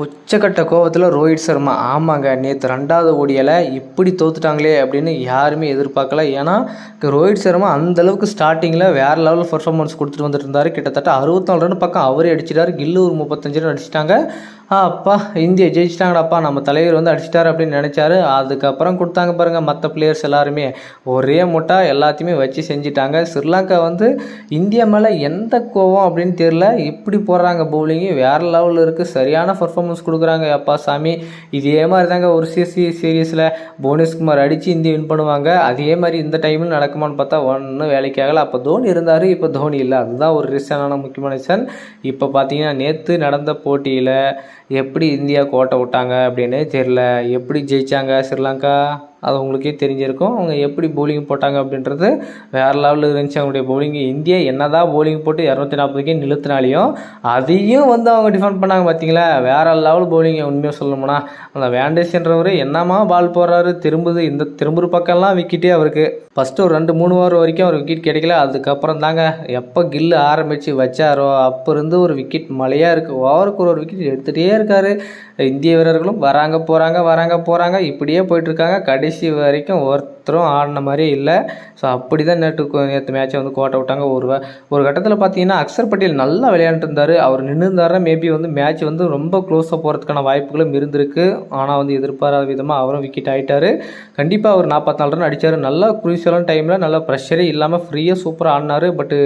உச்சக்கட்ட கோவத்தில் ரோஹித் சர்மா ஆமாங்க நேற்று ரெண்டாவது ஓடியில் இப்படி தோத்துட்டாங்களே அப்படின்னு யாருமே எதிர்பார்க்கல. ஏன்னா ரோஹித் சர்மா அந்த அளவுக்கு ஸ்டார்டிங்கில் வேறு லெவலில் பர்ஃபார்மன்ஸ் கொடுத்துட்டு வந்துட்டு இருந்தார். கிட்டத்தட்ட அறுபத்தாலு ரன் பக்கம் அவரே அடிச்சிட்டாரு. கில்லு ஒரு முப்பத்தஞ்சு ரன் அடிச்சிட்டாங்க. அப்பா இந்தியா ஜெயிச்சிட்டாங்கடாப்பா. நம்ம தலைவர் வந்து அடிச்சிட்டாரு அப்படின்னு நினச்சாரு. அதுக்கப்புறம் கொடுத்தாங்க பாருங்கள் மற்ற பிளேயர்ஸ் எல்லாருமே. ஒரே முட்டா எல்லாத்தையுமே வச்சு செஞ்சிட்டாங்க. ஸ்ரீலங்கா வந்து இந்தியா மேலே எந்த கோவம் அப்படின்னு தெரியல. இப்படி போடுறாங்க பவுலிங்கு வேறு லெவலில் இருக்குது சரியான பர்ஃபார்மன்ஸ் கொடுக்குறாங்க. அப்பா சாமி. இதே மாதிரி தாங்க ஒரு சிசி சீரீஸில் புவனேஷ்குமார் அடித்து இந்தியா வின் பண்ணுவாங்க. அதே மாதிரி இந்த டைமில் நடக்குமான்னு பார்த்தா ஒன்றும் வேலைக்கு ஆகலை. அப்போ தோனி இருந்தார். இப்போ தோனி இல்லை. அதுதான் ஒரு ரீசனான முக்கியமான ரீசன் இப்போ பார்த்தீங்கன்னா நேற்று நடந்த போட்டியில் எப்படி இந்தியா கோட்டை விட்டாங்க அப்படின்னு தெரில எப்படி ஜெயித்தாங்க ஸ்ரீலங்கா? அது உங்களுக்கே தெரிஞ்சிருக்கும். அவங்க எப்படி பவுலிங் போட்டாங்க அப்படின்றது வேறு லெவலில் இருந்துச்சு. அவங்களுடைய பவுலிங் இந்தியா என்னதான் பவுலிங் போட்டு இரநூத்தி நாற்பதுக்கே நிறுத்தினாலையும் அதையும் வந்து அவங்க டிஃபெண்ட் பண்ணாங்க பார்த்தீங்களா வேறு லெவல் பவுலிங் உண்மையாக சொல்லணும்னா அந்த வேண்டேஷன்றவர் என்னமா பால் போடுறாரு? திரும்புது இந்த திரும்புற பக்கம்லாம் விக்கெட்டே அவருக்கு. ஃபஸ்ட்டு ஒரு ரெண்டு மூணு வாரம் வரைக்கும் அவர் விக்கெட் கிடைக்கல. அதுக்கப்புறம் தாங்க எப்போ கில்லு ஆரம்பித்து வச்சாரோ அப்போ இருந்து ஒரு விக்கெட் மழையாக இருக்குது ஓவருக்கு ஒரு விக்கெட் எடுத்துகிட்டே இருக்காரு. இந்திய வீரர்களும் வராங்க போகிறாங்க வராங்க போகிறாங்க இப்படியே போயிட்டுருக்காங்க கடைசி வரைக்கும் ஒருத்தரும் ஆடின மாதிரியே இல்லை. ஸோ அப்படி தான் நேற்று நேற்று மேட்சை வந்து கோட்டை விட்டாங்க. ஒரு ஒரு கட்டத்தில் பார்த்தீங்கன்னா அக்சர் பட்டேல் நல்லா விளையாண்டுட்டு இருந்தார் அவர் நின்றுருந்தாருன்னா மேபி வந்து மேட்ச் வந்து ரொம்ப க்ளோஸாக போகிறதுக்கான வாய்ப்புகளும் இருந்திருக்கு. ஆனால் வந்து எதிர்பாராத விதமாக அவரும் விக்கெட் ஆகிட்டார் கண்டிப்பாக அவர் நாற்பத்தாலு ரன் அடித்தார் நல்லா குரூசியலான டைமில் நல்லா ப்ரெஷரே இல்லாமல் ஃப்ரீயாக சூப்பராக ஆடினார். பட்டு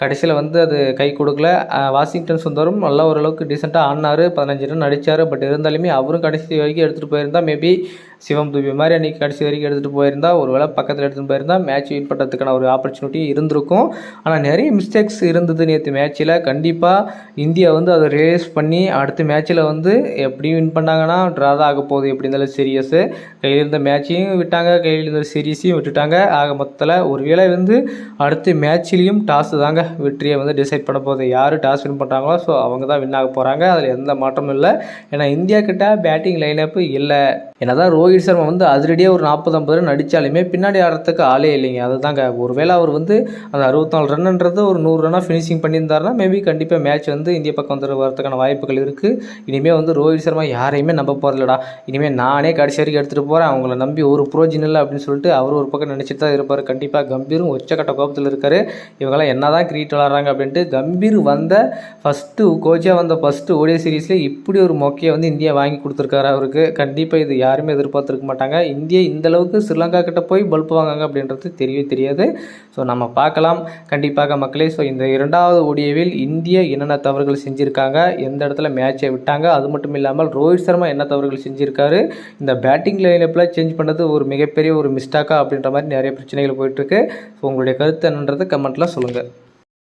கடைசியில் வந்து அது கை கொடுக்கல. வாஷிங்டன் சுந்தரும் நல்லா ஓரளவுக்கு டீசெண்டாக ஆடினார். பதினஞ்சு ரன் அடித்தார் பட் இருந்தாலுமே அவரும் கடைசி வரைக்கும் எடுத்துகிட்டு போயிருந்தா மேபி சிவம் துபி மாதிரி அன்றைக்கி கடைசி வரைக்கும் எடுத்துகிட்டு போயிருந்தா ஒரு வேளை பக்கத்தில் எடுத்துகிட்டு போயிருந்தால் மேட்ச் வின் பண்ணுறதுக்கான ஒரு ஆப்பர்ச்சுனிட்டி இருந்திருக்கும். ஆனால் நிறைய மிஸ்டேக்ஸ் இருந்தது நேற்று மேட்ச்சில் கண்டிப்பாக இந்தியா வந்து அதை ரேஸ் பண்ணி அடுத்த மேட்ச்சில் வந்து எப்படி வின் பண்ணாங்கன்னா ட்ரா தான் ஆக போகுது. எப்படி இருந்தாலும் சீரியஸு கையில் இருந்த மேட்சையும் விட்டாங்க. கையில் இருந்த சீரியஸையும் விட்டுட்டாங்க. ஆக மொத்தத்தில் ஒருவேளை வந்து அடுத்த மேட்ச்லேயும் டாஸ் தாங்க வெற்றியை வந்து டிசைட் பண்ண போகுது. யார் டாஸ் வின் பண்ணுறாங்களோ ஸோ அவங்க தான் வின் ஆக போகிறாங்க அதில் எந்த மாற்றமும் இல்லை. ஏன்னா இந்தியா கிட்ட பேட்டிங் லைனப்பு இல்லை. என்னதான் ரோஹித் சர்மா வந்து அதிரடியாக ஒரு நாற்பது ஐம்பது ரன் அடித்தாலுமே பின்னாடி ஆடுறதுக்கு ஆளே இல்லைங்க. அதுதாங்க. ஒருவேளை அவர் வந்து அந்த அறுபத்தாலு ரன்ன்றது ஒரு நூறு ரன்னாக ஃபினிஷிங் பண்ணியிருந்தாருன்னா மேபி கண்டிப்பாக மேட்ச் வந்து இந்திய பக்கம் வந்து வரதுக்கான வாய்ப்புகள் இருக்குது இனிமேல் வந்து ரோஹித் சர்மா யாரையுமே நம்ப போகிறதில்லடா இனிமேல் நானே கடைசி வரைக்கும் எடுத்துகிட்டு போகிறேன் அவங்கள நம்பி ஒரு புரோஜின் இல்லை அப்படின்னு சொல்லிட்டு அவர் ஒரு பக்கம் நினச்சிட்டு தான் இருப்பார். கண்டிப்பாக கம்பீரும் உச்சக்கட்ட கோபத்தில் இருக்கார். இவங்களாம் என்ன தான் கிரிக்கெட் விளாட்றாங்க அப்படின்ட்டு கம்பீர் வந்த ஃபஸ்ட்டு கோச்சாக வந்த ஃபஸ்ட்டு ஓடிய சீரீஸில் இப்படி ஒரு மொக்கையை வந்து இந்தியா வாங்கி கொடுத்துருக்காரு அவருக்கு. கண்டிப்பாக இது யாருமே எதிர்பார்த்துருக்க மாட்டாங்க. இந்தியா இந்த அளவுக்கு ஸ்ரீலங்கா கிட்ட போய் பல்ப் வாங்காங்க அப்படின்றது தெரியவே தெரியாது. ஸோ நம்ம பார்க்கலாம். கண்டிப்பாக மக்களே ஸோ இந்த இரண்டாவது ஓடியவில் இந்தியா என்னென்ன தவறுகள் செஞ்சுருக்காங்க எந்த இடத்துல மேட்சை விட்டாங்க அது மட்டும் இல்லாமல் ரோஹித் சர்மா என்ன தவறுகள் செஞ்சுருக்காரு இந்த பேட்டிங் லைனப்பில் சேஞ்ச் பண்ணது ஒரு மிகப்பெரிய ஒரு மிஸ்டாக்கா அப்படின்ற மாதிரி நிறைய பிரச்சனைகள் போயிட்டுருக்கு ஸோ உங்களுடைய கருத்து என்னன்றது கமெண்ட்டில் சொல்லுங்கள்